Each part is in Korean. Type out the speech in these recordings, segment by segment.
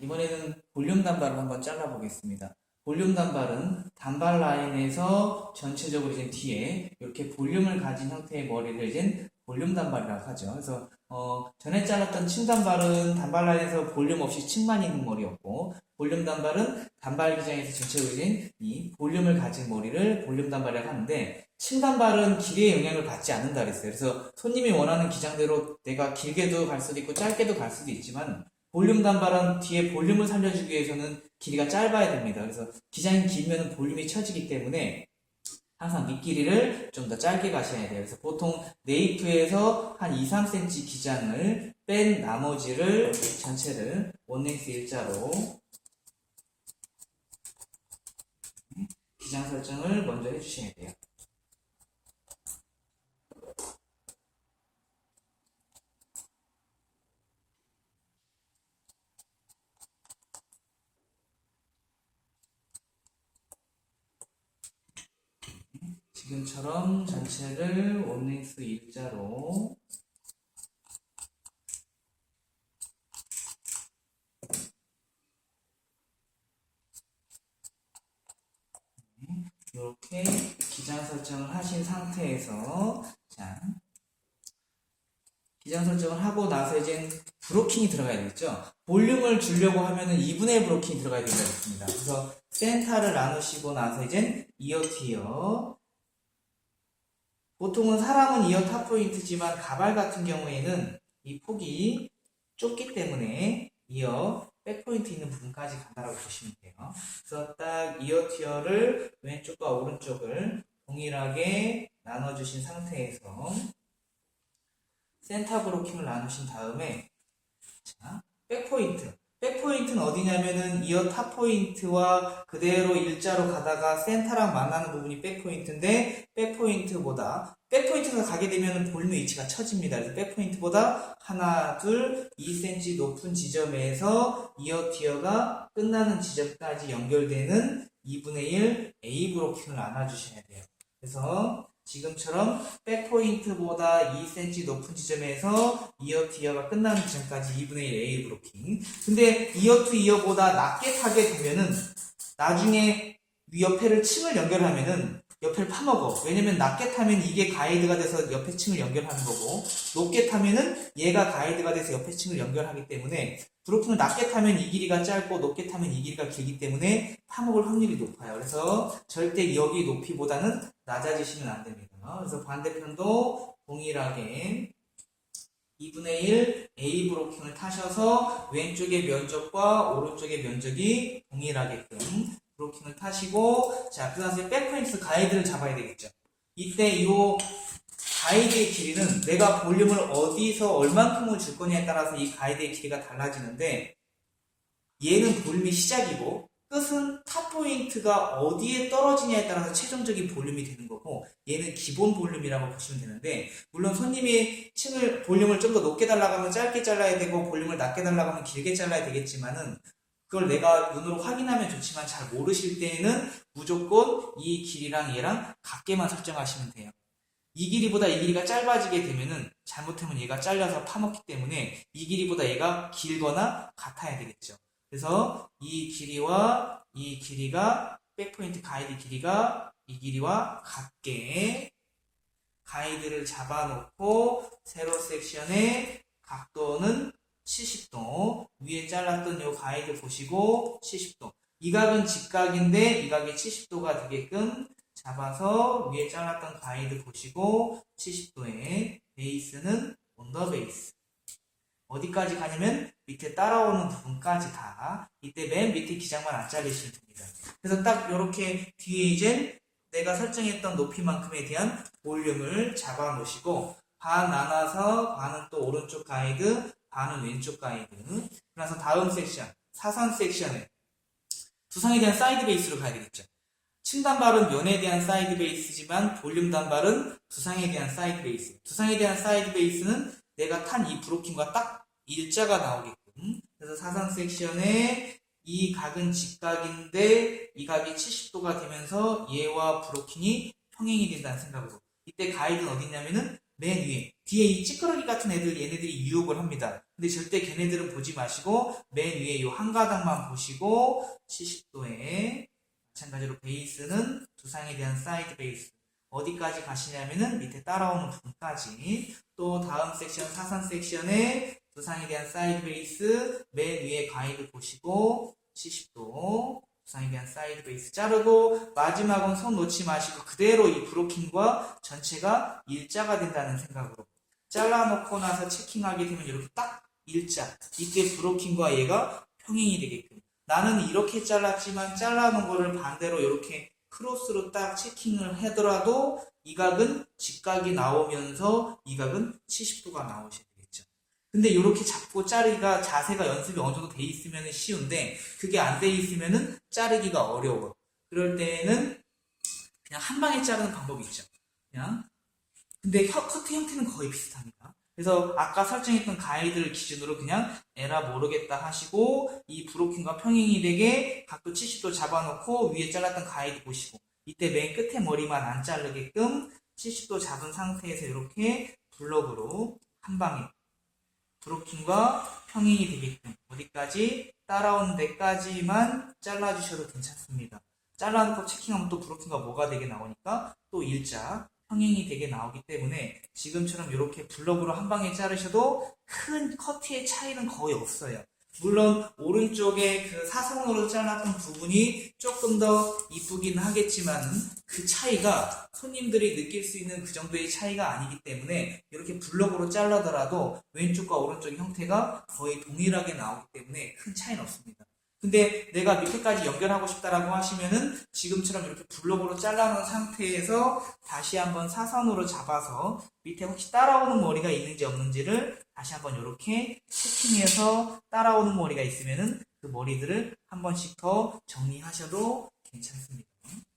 이번에는 볼륨 단발을 한번 잘라보겠습니다. 볼륨 단발은 단발 라인에서 전체적으로 이제 뒤에 이렇게 볼륨을 가진 형태의 머리를 이제 볼륨 단발이라고 하죠. 그래서 어, 전에 잘랐던 층 단발은 단발 라인에서 볼륨 없이 층만 있는 머리였고 볼륨 단발은 단발 기장에서 전체적으로 이제 이 볼륨을 가진 머리를 볼륨 단발이라고 하는데 층 단발은 길이의 영향을 받지 않는다 그랬어요. 그래서 손님이 원하는 기장대로 내가 길게도 갈 수도 있고 짧게도 갈 수도 있지만 볼륨 단발은 뒤에 볼륨을 살려주기 위해서는 길이가 짧아야 됩니다. 그래서 기장이 길면 볼륨이 처지기 때문에 항상 밑길이를 좀 더 짧게 가셔야 돼요. 그래서 보통 네이프에서 한 2, 3cm 기장을 뺀 나머지를 전체를 원넥스 일자로 기장 설정을 먼저 해주셔야 돼요. 지금처럼 전체를 원넥스 일자로 이렇게 기장 설정을 하신 상태에서 자 기장 설정을 하고 나서 이제 브로킹이 들어가야 되겠죠. 볼륨을 주려고 하면은 2분의 1 브로킹이 들어가야 되겠습니다. 그래서 센터를 나누시고 나서 이제 이어 티어 보통은 사람은 이어 탑 포인트지만 가발 같은 경우에는 이 폭이 좁기 때문에 이어 백 포인트 있는 부분까지 간다라고 보시면 돼요. 그래서 딱 이어 티어를 왼쪽과 오른쪽을 동일하게 나눠주신 상태에서 센터 브로킹을 나누신 다음에 자, 백 포인트. 백 포인트는 어디냐면은 이어 탑 포인트와 그대로 일자로 가다가 센터랑 만나는 부분이 백 포인트인데 백 포인트보다 백 포인트가 가게 되면 볼륨의 위치가 처집니다. 그래서 백 포인트보다 하나, 둘, 2cm 높은 지점에서 이어 티어가 끝나는 지점까지 연결되는 2분의 1 A 브로킹을 나눠주셔야 돼요. 그래서 지금처럼 백 포인트보다 2cm 높은 지점에서 이어 티어가 끝나는 지점까지 2분의 1 A 브로킹. 근데 이어 투 이어보다 낮게 타게 되면은 나중에 위 옆에를 층을 연결하면은 옆에를 파먹어. 왜냐면 낮게 타면 이게 가이드가 돼서 옆에 층을 연결하는 거고 높게 타면은 얘가 가이드가 돼서 옆에 층을 연결하기 때문에 브로킹을 낮게 타면 이 길이가 짧고 높게 타면 이 길이가 길기 때문에 파먹을 확률이 높아요. 그래서 절대 여기 높이보다는 낮아지시면 안 됩니다. 그래서 반대편도 동일하게 2분의 1 A 브로킹을 타셔서 왼쪽의 면적과 오른쪽의 면적이 동일하게끔 브로킹을 타시고 자 그 다음에 백포인트 가이드를 잡아야 되겠죠. 이때 이 가이드의 길이는 내가 볼륨을 어디서 얼만큼을 줄 거냐에 따라서 이 가이드의 길이가 달라지는데 얘는 볼륨이 시작이고 끝은 탑 포인트가 어디에 떨어지냐에 따라서 최종적인 볼륨이 되는 거고 얘는 기본 볼륨이라고 보시면 되는데 물론 손님이 층을 볼륨을 좀 더 높게 달라고 하면 짧게 잘라야 되고 볼륨을 낮게 달라고 하면 길게 잘라야 되겠지만은 그걸 내가 눈으로 확인하면 좋지만 잘 모르실 때에는 무조건 이 길이랑 얘랑 같게만 설정하시면 돼요. 이 길이보다 이 길이가 짧아지게 되면은 잘못하면 얘가 잘려서 파먹기 때문에 이 길이보다 얘가 길거나 같아야 되겠죠. 그래서 이 길이와 이 길이가 백포인트 가이드 길이가 이 길이와 같게 가이드를 잡아놓고 세로 섹션의 각도는 70도 위에 잘랐던 요 가이드 보시고 70도. 이 각은 직각인데 이 각이 70도가 되게끔 잡아서 위에 잘랐던 가이드 보시고 70도에 베이스는 온더 베이스. 어디까지 가냐면 밑에 따라오는 부분까지 다. 이때 맨 밑에 기장만 안 잘리시면 됩니다. 그래서 딱 이렇게 뒤에 이제 내가 설정했던 높이만큼에 대한 볼륨을 잡아 놓으시고 반 나눠서 반은 또 오른쪽 가이드 반은 왼쪽 가이드 그래서 다음 섹션 사선 섹션에 두상에 대한 사이드 베이스로 가야 되겠죠. 층 단발은 면에 대한 사이드 베이스지만 볼륨 단발은 두상에 대한 사이드 베이스. 두상에 대한 사이드 베이스는 내가 탄 이 브로킹과 딱 일자가 나오게끔. 그래서 사선 섹션에 이 각은 직각인데 이 각이 70도가 되면서 얘와 브로킹이 평행이 된다는 생각으로. 이때 가이드는 어디냐면은 맨 위에 뒤에 이 찌끄러기 같은 애들 얘네들이 유혹을 합니다. 근데 절대 걔네들은 보지 마시고 맨 위에 이 한 가닥만 보시고 70도에 마찬가지로 베이스는 두상에 대한 사이드 베이스. 어디까지 가시냐면은 밑에 따라오는 부분까지. 또 다음 섹션 사선 섹션에 두상에 대한 사이드 베이스 맨 위에 가이드 보시고 70도 두상에 대한 사이드 베이스 자르고 마지막은 손 놓지 마시고 그대로 이 브로킹과 전체가 일자가 된다는 생각으로 잘라놓고 나서 체킹하게 되면 이렇게 딱 일자 이때 브로킹과 얘가 평행이 되게끔 나는 이렇게 잘랐지만 잘라놓은 거를 반대로 이렇게 크로스로 딱 체킹을 하더라도 이 각은 직각이 나오면서 이 각은 70도가 나오셔야 되겠죠. 근데 이렇게 잡고 자르기가 자세가 연습이 어느 정도 돼 있으면 쉬운데 그게 안 돼 있으면은 자르기가 어려워. 그럴 때는 그냥 한 방에 자르는 방법이 있죠. 그냥 근데 혀- 커트 형태는 거의 비슷합니다. 그래서 아까 설정했던 가이드를 기준으로 그냥 에라 모르겠다 하시고 이 브로킹과 평행이 되게 각도 70도 잡아놓고 위에 잘랐던 가이드 보시고 이때 맨 끝에 머리만 안 자르게끔 70도 잡은 상태에서 이렇게 블럭으로 한 방에 브로킹과 평행이 되게끔 어디까지 따라오는 데까지만 잘라주셔도 괜찮습니다. 잘라놓고 체킹하면 또 브로킹과 뭐가 되게 나오니까 또 일자 평행이 되게 나오기 때문에 지금처럼 이렇게 블럭으로 한 방에 자르셔도 큰 커트의 차이는 거의 없어요. 물론 오른쪽에 그 사선으로 잘랐던 부분이 조금 더 이쁘긴 하겠지만 그 차이가 손님들이 느낄 수 있는 그 정도의 차이가 아니기 때문에 이렇게 블럭으로 잘라더라도 왼쪽과 오른쪽 형태가 거의 동일하게 나오기 때문에 큰 차이는 없습니다. 근데 내가 밑에까지 연결하고 싶다라고 하시면은 지금처럼 이렇게 블록으로 잘라놓은 상태에서 다시 한번 사선으로 잡아서 밑에 혹시 따라오는 머리가 있는지 없는지를 다시 한번 이렇게 채팅해서 따라오는 머리가 있으면은 그 머리들을 한 번씩 더 정리하셔도 괜찮습니다.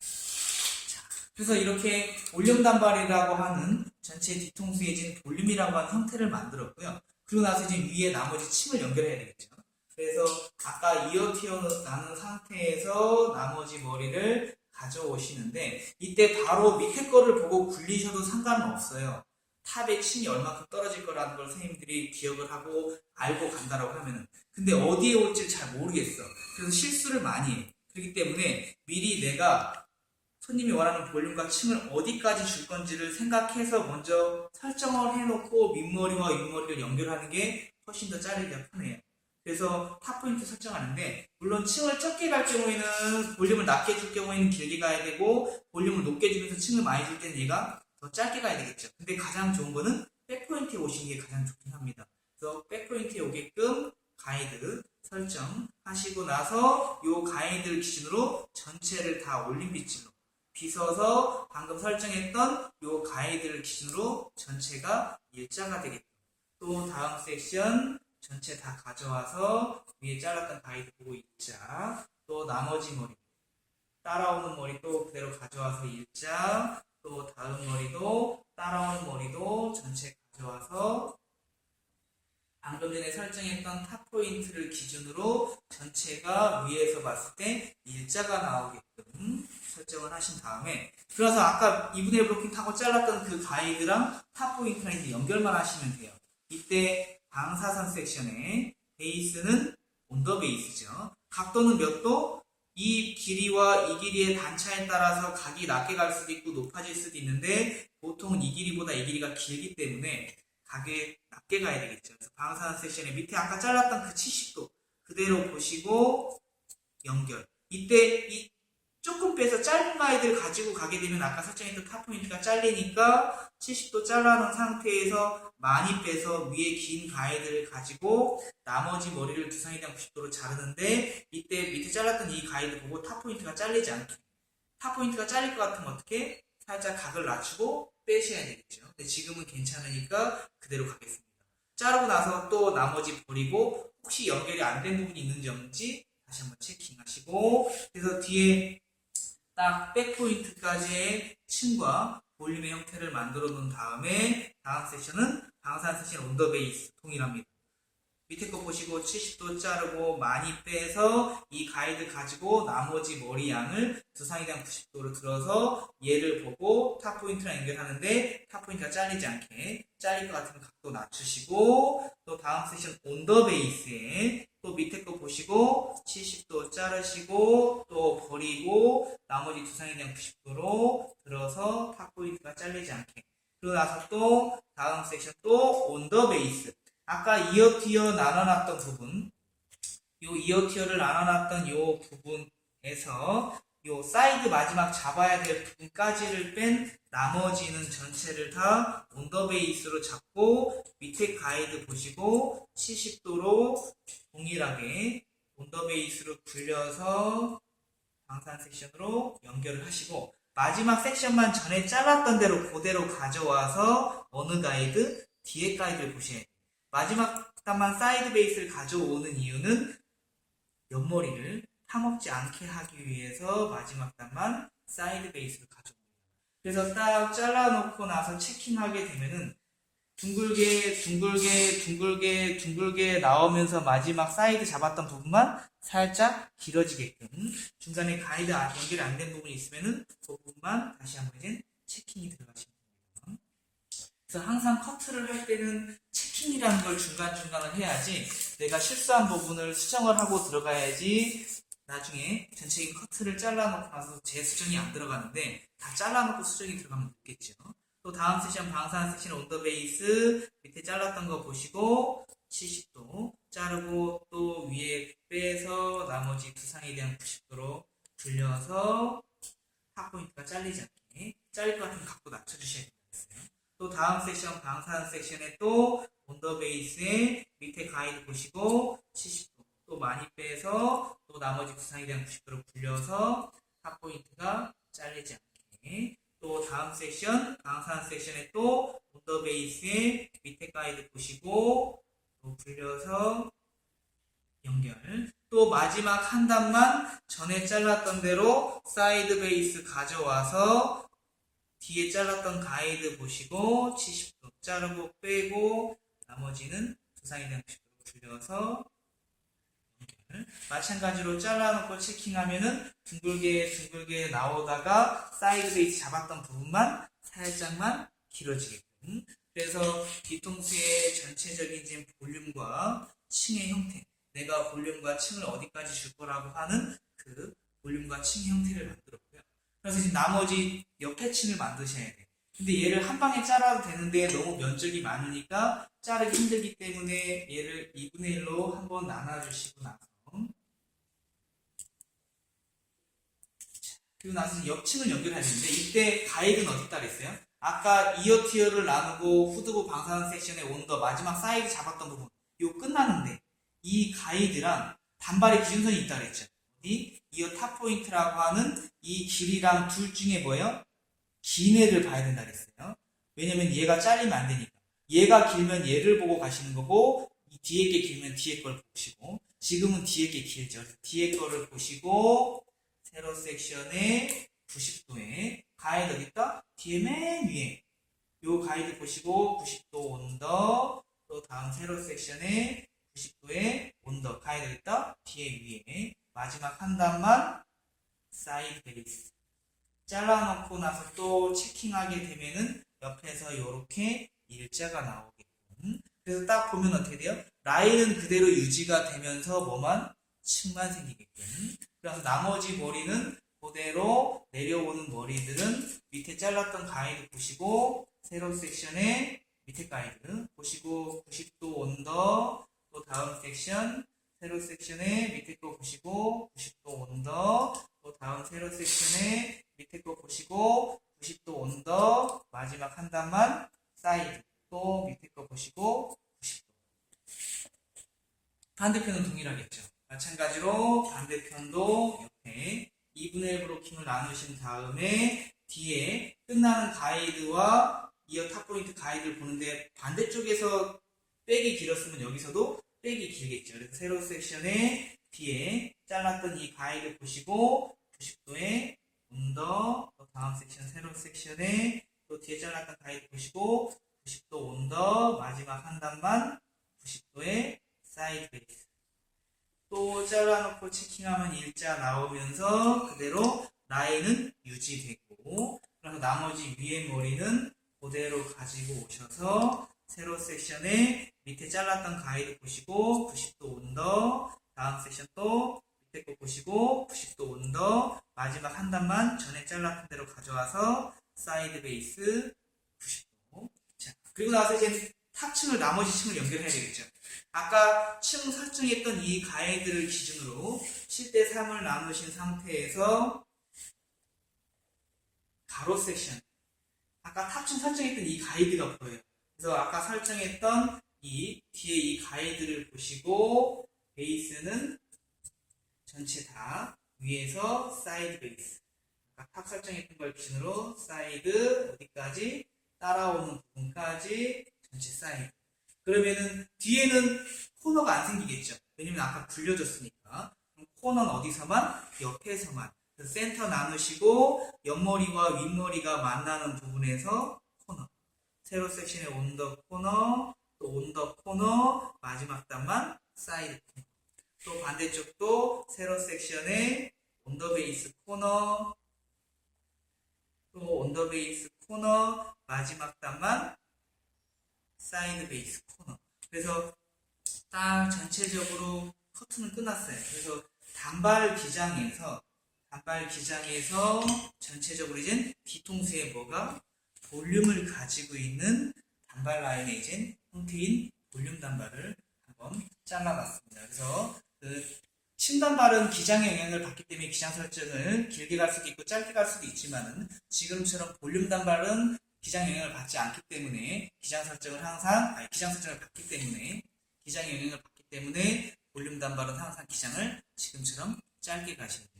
자, 그래서 이렇게 볼륨 단발이라고 하는 전체 뒤통수에 진 볼륨이라고 하는 형태를 만들었고요. 그리고 나서 이제 위에 나머지 층을 연결해야 되겠죠. 그래서 아까 이어 튀어나는 상태에서 나머지 머리를 가져오시는데 이때 바로 밑에 거를 보고 굴리셔도 상관은 없어요. 탑의 층이 얼마큼 떨어질 거라는 걸 선생님들이 기억을 하고 알고 간다라고 하면은 근데 어디에 올지 잘 모르겠어. 그래서 실수를 많이 해. 그렇기 때문에 미리 내가 손님이 원하는 볼륨과 층을 어디까지 줄 건지를 생각해서 먼저 설정을 해놓고 밑머리와 윗머리를 연결하는 게 훨씬 더 자르기가 편해요. 그래서 탑 포인트 설정하는데 물론 층을 적게 갈 경우에는 볼륨을 낮게 줄 경우에는 길게 가야 되고 볼륨을 높게 주면서 층을 많이 줄 때는 얘가 더 짧게 가야 되겠죠. 근데 가장 좋은 거는 백 포인트에 오시는 게 가장 좋긴 합니다. 그래서 백 포인트에 오게끔 가이드 설정하시고 나서 요 가이드를 기준으로 전체를 다 올림 빗질로 빗어서 방금 설정했던 요 가이드를 기준으로 전체가 일자가 되겠죠. 또 다음 섹션 전체 다 가져와서 위에 잘랐던 가이드 보고 일자. 또 나머지 머리. 따라오는 머리 또 그대로 가져와서 일자. 또 다음 머리도 따라오는 머리도 전체 가져와서 방금 전에 설정했던 탑 포인트를 기준으로 전체가 위에서 봤을 때 일자가 나오게끔 설정을 하신 다음에 그래서 아까 2분의 1 브로킹 타고 잘랐던 그 가이드랑 탑 포인트랑 이제 연결만 하시면 돼요. 이때 방사선 섹션에 베이스는 온더 베이스죠. 각도는 몇 도? 이 길이와 이 길이의 단차에 따라서 각이 낮게 갈 수도 있고 높아질 수도 있는데 보통은 이 길이보다 이 길이가 길기 때문에 각이 낮게 가야 되겠죠. 그래서 방사선 섹션에 밑에 아까 잘랐던 그 70도 그대로 보시고 연결. 이때 이 조금 빼서 짧은 가이드를 가지고 가게 되면 아까 설정했던 탑 포인트가 잘리니까 70도 잘라놓은 상태에서 많이 빼서 위에 긴 가이드를 가지고 나머지 머리를 두상에 대한 90도로 자르는데 이때 밑에 잘랐던 이 가이드 보고 탑 포인트가 잘리지 않게 탑 포인트가 잘릴 것 같으면 어떻게 살짝 각을 낮추고 빼셔야 되겠죠. 근데 지금은 괜찮으니까 그대로 가겠습니다. 자르고 나서 또 나머지 버리고 혹시 연결이 안 된 부분이 있는지 없는지 다시 한번 체킹하시고 그래서 뒤에 딱 백포인트까지의 층과 볼륨의 형태를 만들어 놓은 다음에 다음 세션은 방산 세션 온더 베이스 동일합니다. 밑에 거 보시고 70도 자르고 많이 빼서 이 가이드 가지고 나머지 머리 양을 대한 90도로 들어서 얘를 보고 탑 포인트랑 연결하는데 탑 포인트가 잘리지 않게 잘릴 것 같으면 각도 낮추시고 또 다음 세션 온더 베이스에 또 밑에 거 보시고 70도 자르시고 나머지 두상에 대한 90도로 들어서 탑 포인트가 잘리지 않게. 그러고 나서 또 다음 섹션 또 온더 베이스 아까 이어 티어 나눠놨던 부분 요 이어 티어를 나눠놨던 요 부분에서 요 사이드 마지막 잡아야 될 부분까지를 뺀 나머지는 전체를 다 온더 베이스로 잡고 밑에 가이드 보시고 70도로 동일하게 온더 베이스로 굴려서 방산 섹션으로 연결을 하시고 마지막 섹션만 전에 잘랐던 대로 그대로 가져와서 어느 가이드? 뒤에 가이드를 돼요. 마지막 단만 사이드 베이스를 가져오는 이유는 옆머리를 타먹지 않게 하기 위해서 마지막 단만 사이드 베이스를 가져옵니다. 그래서 딱 잘라놓고 나서 체킹하게 되면은 둥글게 둥글게 둥글게 둥글게 나오면서 마지막 사이드 잡았던 부분만 살짝 길어지게끔 중간에 가이드 안- 연결이 안 된 부분이 있으면은 그 부분만 다시 한번 체킹이 들어가시면 됩니다. 그래서 항상 커트를 할 때는 체킹이라는 걸 중간중간을 해야지 내가 실수한 부분을 수정을 하고 들어가야지 나중에 전체적인 커트를 잘라놓고 나서 재수정이 안 들어가는데 다 잘라놓고 수정이 들어가면 늦겠죠. 또 다음 세션 방사한 세션 온더 베이스 밑에 잘랐던 거 보시고 70도 자르고 또 위에 빼서 나머지 두상에 대한 90도로 굴려서 탑포인트가 잘리지 않게 잘릴 것 같으면 각도 낮춰주셔야 되겠어요. 또 다음 섹션 방사한 섹션에 또 온더 베이스에 밑에 가이드 보시고 70도 또 많이 빼서 또 나머지 두상에 대한 90도로 굴려서 탑포인트가 잘리지 않게 또 다음 섹션 방사한 섹션에 또 온더 베이스에 밑에 가이드 보시고 또 굴려서 연결 또 마지막 한 단만 전에 잘랐던 대로 사이드 베이스 가져와서 뒤에 잘랐던 가이드 보시고 70도 자르고 빼고 나머지는 90도로 굴려서 연결. 마찬가지로 잘라놓고 체킹하면은 둥글게 둥글게 나오다가 사이드 베이스 잡았던 부분만 살짝만 길어지게끔 그래서 뒤통수의 전체적인 지금 볼륨과 층의 형태 내가 볼륨과 층을 어디까지 줄 거라고 하는 그 볼륨과 층의 형태를 만들었고요. 그래서 지금 나머지 옆에 층을 만드셔야 돼요. 근데 얘를 한 방에 잘라도 되는데 너무 면적이 많으니까 자르기 힘들기 때문에 얘를 2분의 1로 한번 나눠주시고 나서 그리고 나서 옆층을 연결해야 되는데 이때 가이드는 어디다 그랬어요? 아까 이어 티어를 나누고 후드부 방사선 섹션의 온더 마지막 사이드 잡았던 부분 요 끝나는데 이 가이드랑 단발의 기준선이 있다 그랬죠. 어디? 이어 탑 포인트라고 하는 이 길이랑 둘 중에 뭐예요? 긴 애를 봐야 된다 그랬어요. 왜냐면 얘가 잘리면 안 되니까. 얘가 길면 얘를 보고 가시는 거고 이 뒤에 게 길면 뒤에 걸 보시고 지금은 뒤에 게 길죠. 뒤에 거를 보시고 세로 섹션에 90도에 가이드 있다? 뒤에 맨 위에 요 가이드 보시고 90도 온더 또 다음 세로 섹션에 90도에 온더 가이드 있다? 뒤에 위에 마지막 한 단만 사이드 베이스 잘라놓고 나서 또 체킹하게 되면은 옆에서 이렇게 일자가 나오게끔 그래서 딱 보면 어떻게 돼요? 라인은 그대로 유지가 되면서 뭐만 층만 생기게끔 그래서 나머지 머리는 그대로 내려오는 머리들은 밑에 잘랐던 가이드 보시고 세로 섹션에 밑에 가이드 보시고 90도 온더 또 다음 섹션 세로 섹션에 밑에 거 보시고 90도 온더 또 다음 세로 섹션에 밑에 거 보시고 90도 온더 마지막 한 단만 사이드 또 밑에 거 보시고 90도. 반대편은 동일하겠죠 마찬가지로 반대편도 옆에 2분의 1 브로킹을 나누신 다음에 뒤에 끝나는 가이드와 이어 탑포인트 가이드를 보는데 반대쪽에서 백이 길었으면 여기서도 백이 길겠죠. 그래서 세로 섹션에 뒤에 잘랐던 이 가이드 보시고 90도에 온더 또 다음 섹션 세로 섹션에 또 뒤에 잘랐던 가이드 보시고 90도 온더 마지막 한 단만 90도에 사이드 베이스. 또 잘라놓고 체킹하면 일자 나오면서 그대로 라인은 유지되고 그래서 나머지 위에 머리는 그대로 가지고 오셔서 세로 섹션에 밑에 잘랐던 가이드 보시고 90도 온더 다음 섹션 또 밑에 거 보시고 90도 온더 마지막 한 단만 전에 잘랐던 대로 가져와서 사이드 베이스 90도. 자 그리고 나서 이제 탑층을 나머지 층을 연결해야 되겠죠 아까 층 설정했던 이 가이드를 기준으로 7대 3을 나누신 상태에서 가로 섹션. 아까 탑층 설정했던 이 가이드가 보여요. 그래서 아까 설정했던 이 뒤에 이 가이드를 보시고 베이스는 전체 다 위에서 사이드 베이스. 아까 탑 설정했던 걸 기준으로 사이드 어디까지 따라오는 부분까지 전체 사이드 그러면은 뒤에는 코너가 안 생기겠죠. 왜냐면 아까 굴려졌으니까. 그럼 코너는 어디서만? 옆에서만. 센터 나누시고 옆머리와 윗머리가 만나는 부분에서 코너. 세로 섹션의 온더 코너 또 온더 코너 마지막 단만 사이드 코너. 또 반대쪽도 세로 섹션의 온더 베이스 코너 또 온더 베이스 코너 마지막 단만 사이드 베이스 코너 그래서 딱 전체적으로 커트는 끝났어요 그래서 단발 기장에서 단발 기장에서 전체적으로 이젠 뒤통수에 뭐가 볼륨을 가지고 있는 단발 라인에 이제 형태인 볼륨 단발을 한번 잘라봤습니다. 그래서 그 침단발은 기장의 영향을 받기 때문에 기장 설정을 길게 갈 수도 있고 짧게 갈 수도 있지만은 지금처럼 볼륨 단발은 기장 영향을 받지 않기 때문에 기장 설정을 항상 아니 기장 설정을 받기 때문에 기장의 영향을 받기 때문에 볼륨 단발은 항상 기장을 지금처럼 짧게 돼요.